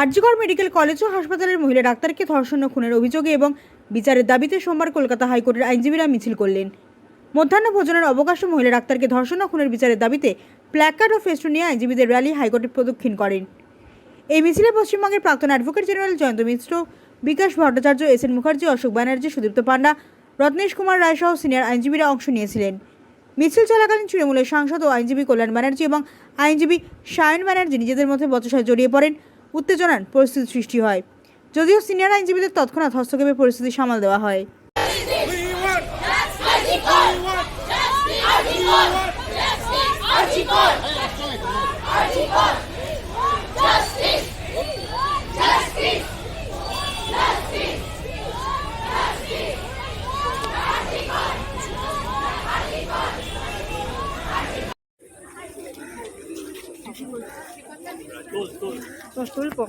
RG Kar medical college ও হাসপাতালের মহিলা ডাক্তারকে ধর্ষণ খুনের অভিযোগে এবং বিচারের দাবিতে সোমবার কলকাতা হাইকোর্টের আইনজীবীরা মিছিল করলেন। মধ্যাহ্ন ভোজনের অবকাশে মহিলা ডাক্তারকে ধর্ষণ খুনের বিচারের দাবিতে প্ল্যাকার্ড ও ফেস্টুন নিয়ে আইনজীবীদের র্যালি হাইকোর্টে প্রদক্ষিণ করেন। এই মিছিলে পশ্চিমবঙ্গের প্রাক্তন advocate general Jayanta Mishra, Bikash Bhattacharya S N Mukherjee, Ashok Banerjee, Sudipta Panda, Ratnesh Kumar Roy সহ সিনিয়র আইনজীবীরা অংশ নিয়েছিলেন। মিছিল চলাকালীন তৃণমূলের সাংসদ ও আইনজীবী কল্যাণ ব্যানার্জি এবং আইনজীবী সায়ন ব্যানার্জি নিজেদের মধ্যে বচসায় জড়িয়ে পড়েন। উত্তেজনার পরিস্থিতি সৃষ্টি হয়। যদিও সিনিয়র আইনজীবীদের তৎক্ষণাৎ হস্তক্ষেপে পরিস্থিতি সামাল দেওয়া হয়। तो स्टूल को